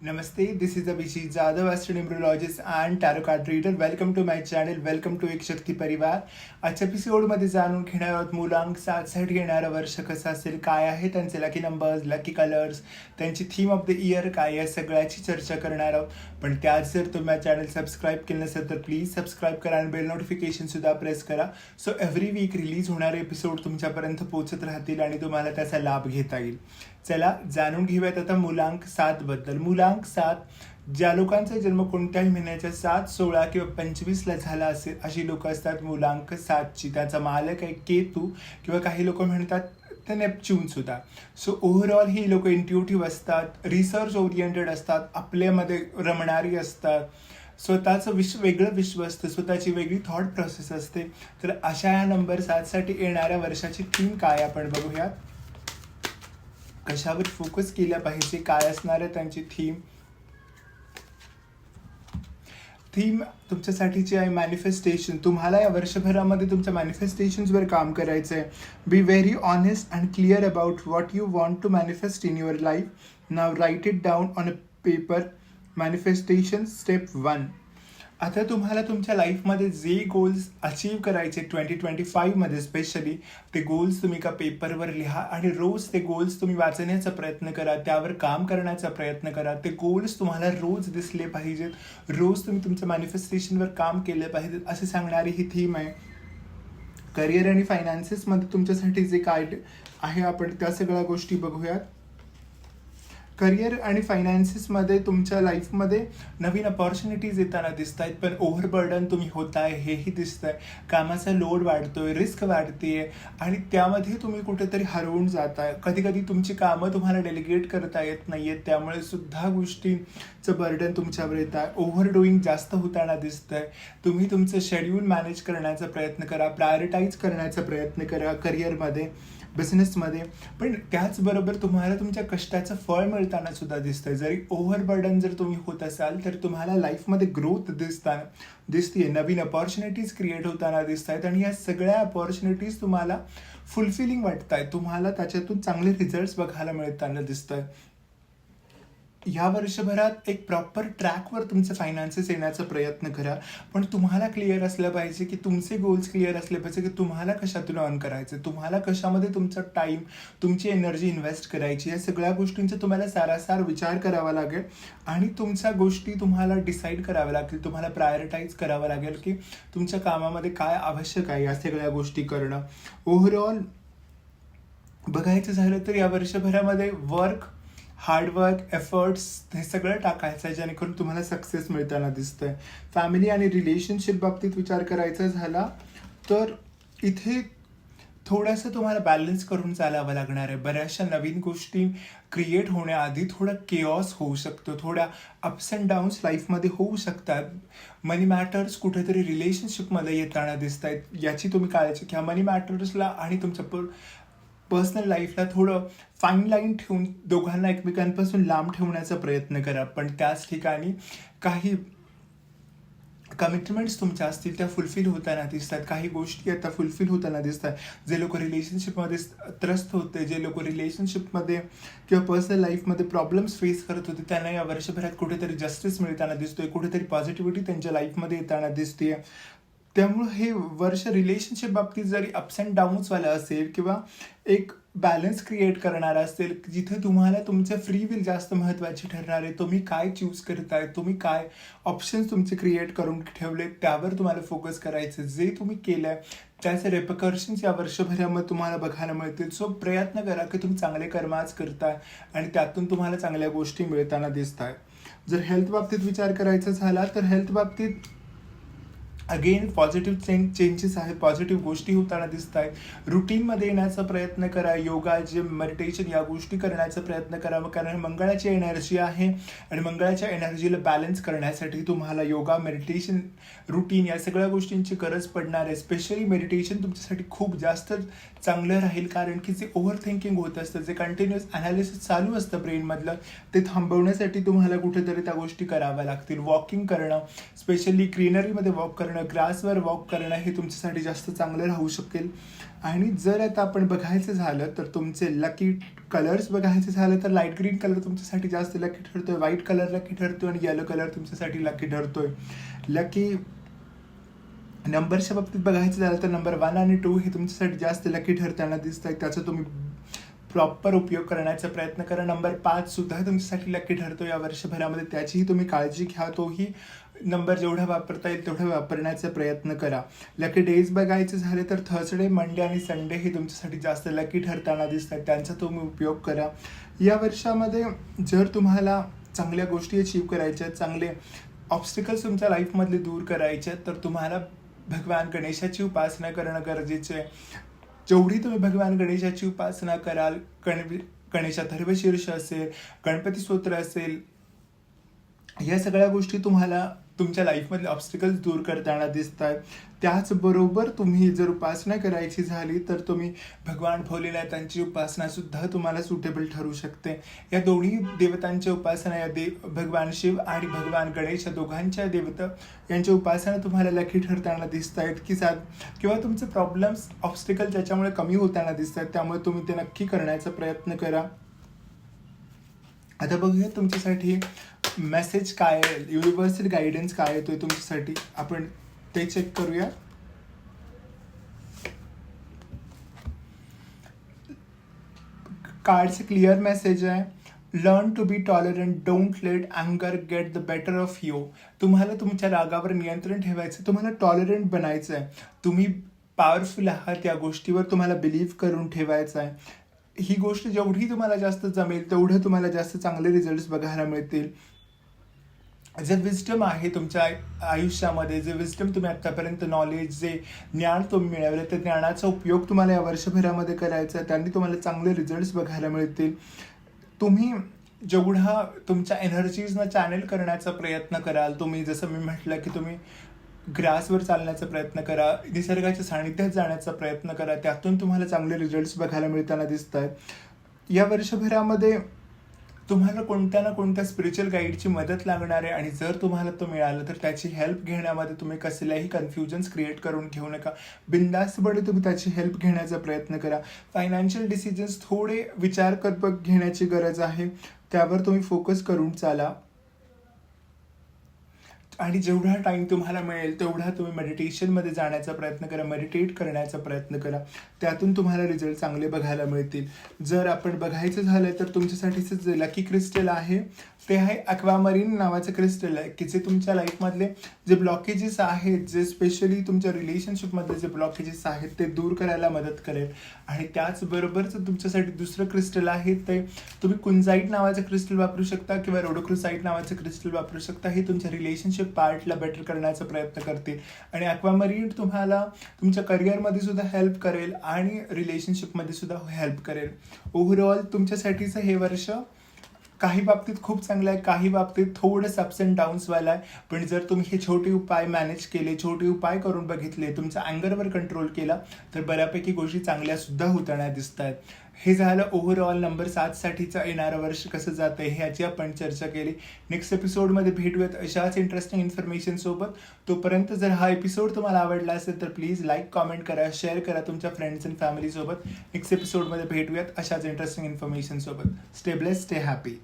Namaste, this is Abhijit Jadhav, astronumerologist and tarot card reader. Welcome to my channel. Welcome to एक शक्ती परिवार. आजच्या एपिसोडमध्ये जाणून घेणार आहोत मुलांक साठ येणारं वर्ष कसं असेल काय आहे त्यांचे लकी नंबर्स लकी कलर्स त्यांची थीम ऑफ द इयर काय या सगळ्याची चर्चा करणार आहोत पण त्यात जर तुम्ही चॅनल सबस्क्राईब केलं नसेल तर प्लीज सबस्क्राईब करा आणि बेल नोटिफिकेशनसुद्धा प्रेस करा सो एव्हरी वीक रिलीज होणारे एपिसोड तुमच्यापर्यंत पोहोचत राहतील आणि तुम्हाला त्याचा लाभ घेता येईल चला जाणून घेऊयात आता मुलांक सात बद्दल. मुलांक सात ज्या लोकांचा जन्म कोणत्याही महिन्याच्या सात सोळा किंवा पंचवीसला झाला असेल अशी लोक असतात मुलांक सातची. त्याचा मालक आहे केतू किंवा काही लोक म्हणतात ते नेपच्यून सुद्धा. सो ओव्हरऑल ही लोक इंट्युटिव्ह असतात रिसर्च ओरिएंटेड असतात आपल्यामध्ये रमणारी असतात. स्वतःचं विश्व वेगळं विश्व असतं स्वतःची वेगळी थॉट प्रोसेस असते. तर अशा या नंबर सातसाठी येणाऱ्या वर्षाची थीम काय आपण बघूयात. कशावर फोकस केला पाहिजे काय असणार आहे त्यांची थीम थीम तुमच्यासाठीची आहे मॅनिफेस्टेशन तुम्हाला या वर्षभरामध्ये तुमच्या मॅनिफेस्टेशन्सवर काम करायचं आहे. Be very honest and clear about what you want to manifest in your life now write it down on a paper manifestation step one आता तुम्हाला तुमच्या लाईफमध्ये जे गोल्स अचीव करायचे ट्वेंटी ट्वेंटी फाईव्हमध्ये स्पेशली ते गोल्स तुम्ही का पेपरवर लिहा आणि रोज ते गोल्स तुम्ही वाचण्याचा प्रयत्न करा त्यावर काम करण्याचा प्रयत्न करा. ते गोल्स तुम्हाला रोज दिसले पाहिजेत. रोज तुम्ही तुमच्या मॅनिफेस्टेशनवर काम केलं पाहिजेत असे सांगणारी ही थीम आहे. करिअर आणि फायनान्सेसमध्ये तुमच्यासाठी जे काय आहे आपण त्या सगळ्या गोष्टी बघूयात. करिअर आणि फायनान्सेसमध्ये तुमच्या लाईफमध्ये नवीन अपॉर्च्युनिटीज येताना दिसत आहेत पण ओव्हरबर्डन तुम्ही होताय हेही दिसतंय. कामाचा लोड वाढतोय रिस्क वाढतेय आणि त्यामध्ये तुम्ही कुठेतरी हरवून जाताय. कधी कधी तुमची कामं तुम्हाला डेलिगेट करता येत नाही आहेत त्यामुळे सुद्धा गोष्टींचं बर्डन तुमच्यावर येत आहे ओव्हर डुईंग जास्त होताना दिसतंय. तुम्ही तुमचं शेड्यूल मॅनेज करण्याचा प्रयत्न करा प्रायोरिटाईज करण्याचा प्रयत्न करा करिअरमध्ये बिझनेसमध्ये पण त्याचबरोबर तुम्हाला तुमच्या कष्टाचं फळ मिळताना सुद्धा दिसतंय. जरी ओव्हरबर्डन जर तुम्ही होत असाल तर तुम्हाला लाईफमध्ये ग्रोथ दिसताना दिसतीये. नवीन अपॉर्च्युनिटीज क्रिएट होताना दिसत आहेत आणि या सगळ्या अपॉर्च्युनिटीज तुम्हाला फुलफिलिंग वाटत आहेत तुम्हाला त्याच्यातून चांगले रिझल्ट बघायला मिळताना दिसत आहे या वर्षभरात एक प्रॉपर ट्रॅकवर तुमचे फायनान्सेस येण्याचा प्रयत्न करा. पण तुम्हाला क्लिअर असलं पाहिजे की तुमचे गोल्स क्लिअर असले पाहिजे की तुम्हाला कशातून अर्न करायचं तुम्हाला कशामध्ये तुमचा टाईम तुमची एनर्जी इन्व्हेस्ट करायची या सगळ्या गोष्टींचा तुम्हाला सारासार विचार करावा लागेल. आणि तुमच्या गोष्टी तुम्हाला डिसाईड कराव्या लागतील. तुम्हाला प्रायोरिटाईज करावं लागेल की तुमच्या कामामध्ये काय आवश्यक आहे या सगळ्या गोष्टी करणं. ओव्हरऑल बघायचं झालं तर या वर्षभरामध्ये वर्क हार्डवर्क एफर्ट्स हे सगळं टाकायचं आहे जेणेकरून तुम्हाला सक्सेस मिळताना दिसतंय. फॅमिली आणि रिलेशनशिप बाबतीत विचार करायचा झाला तर इथे थोडंसं तुम्हाला बॅलन्स करून चालावं लागणार आहे. बऱ्याचशा नवीन गोष्टी क्रिएट होण्याआधी थोडं केऑस होऊ शकतो. थोड्या अप्स अँड डाऊन्स लाईफमध्ये होऊ शकतात. मनी मॅटर्स कुठेतरी रिलेशनशिपमध्ये येताना दिसत आहेत याची तुम्ही काळजी घ्या. मनी मॅटर्सला आणि तुमच्या प पर्सनल लाईफला थोडं फाईन लाईन ठेवून दोघांना एकमेकांपासून लांब ठेवण्याचा प्रयत्न करा. पण त्याच ठिकाणी काही कमिटमेंट्स तुमच्या असतील त्या फुलफिल होताना दिसतात. काही गोष्टी आता फुलफिल होताना दिसतात. जे लोक रिलेशनशिपमध्ये त्रस्त होते जे लोक रिलेशनशिपमध्ये किंवा पर्सनल लाईफमध्ये प्रॉब्लेम्स फेस करत होते त्यांना या वर्षभरात कुठेतरी जस्टिस मिळताना दिसतोय. कुठेतरी पॉझिटिव्हिटी त्यांच्या लाईफमध्ये येताना दिसते त्यामुळं हे वर्ष रिलेशनशिप बाबतीत जरी अप्स अँड डाऊन्सवालं असेल किंवा एक बॅलन्स क्रिएट करणारा असेल जिथे तुम्हाला तुमचं फ्री विल जास्त महत्त्वाची ठरणार आहे तुम्ही काय चूज करताय तुम्ही काय ऑप्शन्स तुमचे क्रिएट करून ठेवले त्यावर तुम्हाला फोकस करायचं. जे तुम्ही केलंय त्याचे रेपकर्शन्स या वर्षभरामध्ये तुम्हाला बघायला मिळतील. सो प्रयत्न करा की तुम्ही चांगले कर्माच करताय आणि त्यातून तुम्हाला चांगल्या गोष्टी मिळताना दिसत आहे जर हेल्थ बाबतीत विचार करायचा झाला तर हेल्थ बाबतीत अगेन पॉझिटिव्ह चेंज चेंजेस आहेत. पॉझिटिव्ह गोष्टी होताना दिसत आहेत रुटीनमध्ये येण्याचा प्रयत्न करा. योगा जिम मेडिटेशन या गोष्टी करण्याचा प्रयत्न करावा कारण मंगळाची एनर्जी आहे आणि मंगळाच्या एनर्जीला बॅलन्स करण्यासाठी तुम्हाला योगा मेडिटेशन रुटीन या सगळ्या गोष्टींची गरज पडणार आहे. स्पेशली मेडिटेशन तुमच्यासाठी खूप जास्त चांगलं राहील. कारण की जे ओव्हर थिंकिंग होत असतं जे कंटिन्युअस अनालिसिस चालू असतं ब्रेनमधलं ते थांबवण्यासाठी तुम्हाला कुठेतरी त्या गोष्टी कराव्या लागतील. वॉकिंग करणं स्पेशली ग्रीनरीमध्ये वॉक करणं ग्रासवर वॉक करणं हे तुमच्यासाठी जास्त चांगलं राहू शकेल. आणि जर आता आपण बघायचं झालं तर तुमचे लकी कलर्स बघायचं झालं तर लाइट ग्रीन कलर तुमच्यासाठी जास्त लकी ठरतोय. व्हाईट कलर लकी ठरतोय आणि येलो कलर तुमच्यासाठी लकी ठरतोय. लकी नंबरच्या बाबतीत बघायचं झालं तर नंबर वन आणि टू हे तुमच्यासाठी जास्त लकी ठरताना दिसत आहे त्याचा तुम्ही प्रॉपर उपयोग करण्याचा प्रयत्न करा. नंबर पाच सुद्धा तुमच्यासाठी लकी ठरतो या वर्षभरामध्ये. त्याचीही तुम्ही काळजी घ्या. तोही नंबर जेवढा वापरता येईल तेवढा वापरण्याचा प्रयत्न करा. लकी डेज बघायचे झाले तर थर्सडे मंडे आणि संडे हे तुमच्यासाठी जास्त लकी ठरताना दिसतात. त्यांचा तुम्ही उपयोग करा. या वर्षामध्ये जर तुम्हाला चांगल्या गोष्टी अचीव करायच्या चांगले ऑब्स्टिकल्स तुमच्या लाईफमधले दूर करायचे आहेत, तर तुम्हाला भगवान गणेशाची उपासना करणं गरजेचं आहे. जेवढी तुम्ही भगवान गणेशाची उपासना कराल गण गणेशा अथर्वशीर्ष असेल गणपती स्तोत्र असेल या सगळ्या गोष्टी तुम्हाला तुमच्या लाईफमधले ऑब्स्टिकल्स दूर करताना दिसत आहेत त्याचबरोबर तुम्ही जर उपासना करायची झाली तर तुम्ही भगवान भोलेनाथांची उपासना उपासनासुद्धा तुम्हाला सुटेबल ठरू शकते. या दोन्ही देवतांच्या उपासना या देव भगवान शिव आणि भगवान गणेश या दोघांच्या देवता यांच्या उपासना तुम्हाला लकी ठरताना दिसत आहेत की साध किंवा तुमचे प्रॉब्लेम्स ऑब्स्टिकल त्याच्यामुळे कमी होताना दिसत आहेत त्यामुळे तुम्ही ते नक्की करण्याचा प्रयत्न करा. आता बघूया तुमच्यासाठी मेसेज काय आहे? युनिव्हर्सल गायडन्स काय येतोय तुमच्यासाठी? आपण ते चेक करूया. कार्डचे क्लिअर मेसेज आहे. Learn to be tolerant don't let अँगर get the better of you तुम्हाला तुमच्या रागावर नियंत्रण ठेवायचं तुम्हाला टॉलरंट बनायचं आहे तुम्ही पॉवरफुल आहात या गोष्टीवर. तुम्हाला बिलीव्ह करून ठेवायचं आहे ही गोष्ट जेवढी तुम्हाला जास्त जमेल तेवढं तुम्हाला जास्त चांगले रिझल्ट बघायला मिळतील. जे विस्टम आहे तुमच्या आय- आयुष्यामध्ये जे विस्टम तुम्ही आत्तापर्यंत नॉलेज जे ज्ञान तुम्ही मिळवले त्या ज्ञानाचा उपयोग तुम्हाला या वर्षभरामध्ये करायचा आहे त्यांनी तुम्हाला चांगले रिझल्ट्स बघायला मिळतील. तुम्ही जेवढा तुमच्या एनर्जीजना चॅनल करण्याचा प्रयत्न कराल तुम्ही जसं मी म्हटलं की तुम्ही ग्रासवर चालण्याचा प्रयत्न करा निसर्गाच्या सानिध्यात जाण्याचा प्रयत्न करा त्यातून तुम्हाला चांगले रिझल्ट्स बघायला मिळताना दिसत आहेत या वर्षभरामध्ये तुम्हाला कोणत्या ना कोणत्या स्पिरिच्युअल गाईडची मदत लागणार आहे? आणि जर तुम्हाला तो मिळाला तर त्याची हेल्प घेण्यामध्ये तुम्ही कसल्याही कन्फ्युजन्स क्रिएट करून घेऊ नका. बिंदास्तपणे तुम्ही त्याची हेल्प घेण्याचा प्रयत्न करा. फायनान्शियल डिसिजन्स थोडे विचार कर घेण्याची गरज आहे. त्यावर तुम्ही फोकस करून चाला. आणि जेवढा टाइम तुम्हाला मिळेल तेवढा तुम्ही मेडिटेशनमध्ये जाण्याचा प्रयत्न करा मेडिटेट करण्याचा प्रयत्न करा. त्यातून तुम्हाला रिझल्ट चांगले बघायला मिळतील. जर आपण बघायचं झालं तर तुमच्यासाठीचं जे लकी क्रिस्टल आहे ते आहे अक्वामरीन नावाचं क्रिस्टल आहे की जे तुमच्या लाईफमधले जे ब्लॉकेजेस आहेत जे स्पेशली तुमच्या रिलेशनशिपमधले जे ब्लॉकेजेस आहेत ते दूर करायला मदत करेल. आणि त्याचबरोबरचं तुमच्यासाठी दुसरं क्रिस्टल आहे ते तुम्ही कुंजाईट नावाचं क्रिस्टल वापरू शकता किंवा रोडोक्रोसाईट नावाचं क्रिस्टल वापरू शकता. हे तुमच्या रिलेशनशिप पार्टला बेटर करण्याचा प्रयत्न करतील. आणि अक्वामरीन तुम्हाला तुमच्या करिअरमध्ये सुद्धा हेल्प करेल आणि रिलेशनशिपमध्ये सुद्धा हेल्प करेल. ओव्हरऑल तुमच्यासाठीचं हे वर्ष काही बाबतीत खूप चांगलं आहे काही बाबतीत थोडंसं अप्स अँड डाऊन्सवाला आहे. पण जर तुम्ही हे छोटे उपाय मॅनेज केले छोटे उपाय करून बघितले तुमचा अँगरवर कंट्रोल केला तर बऱ्यापैकी गोष्टी चांगल्या सुद्धा होताना दिसत आहेत हे झालं ओव्हरऑल नंबर सातसाठीचं येणारं वर्ष कसं जातं आहे ह्याची आपण चर्चा केली. नेक्स्ट एपिसोडमध्ये भेटूयात अशाच इंटरेस्टिंग इन्फॉर्मेशनसोबत तोपर्यंत जर हा एपिसोड तुम्हाला आवडला असेल तर प्लीज लाईक कॉमेंट करा शेअर करा तुमच्या फ्रेंड्स अँड फॅमिलीसोबत नेक्स्ट एपिसोडमध्ये भेटूयात अशाच इंटरेस्टिंग इन्फॉर्मेशनसोबत स्टे ब्लेस स्टे हॅपी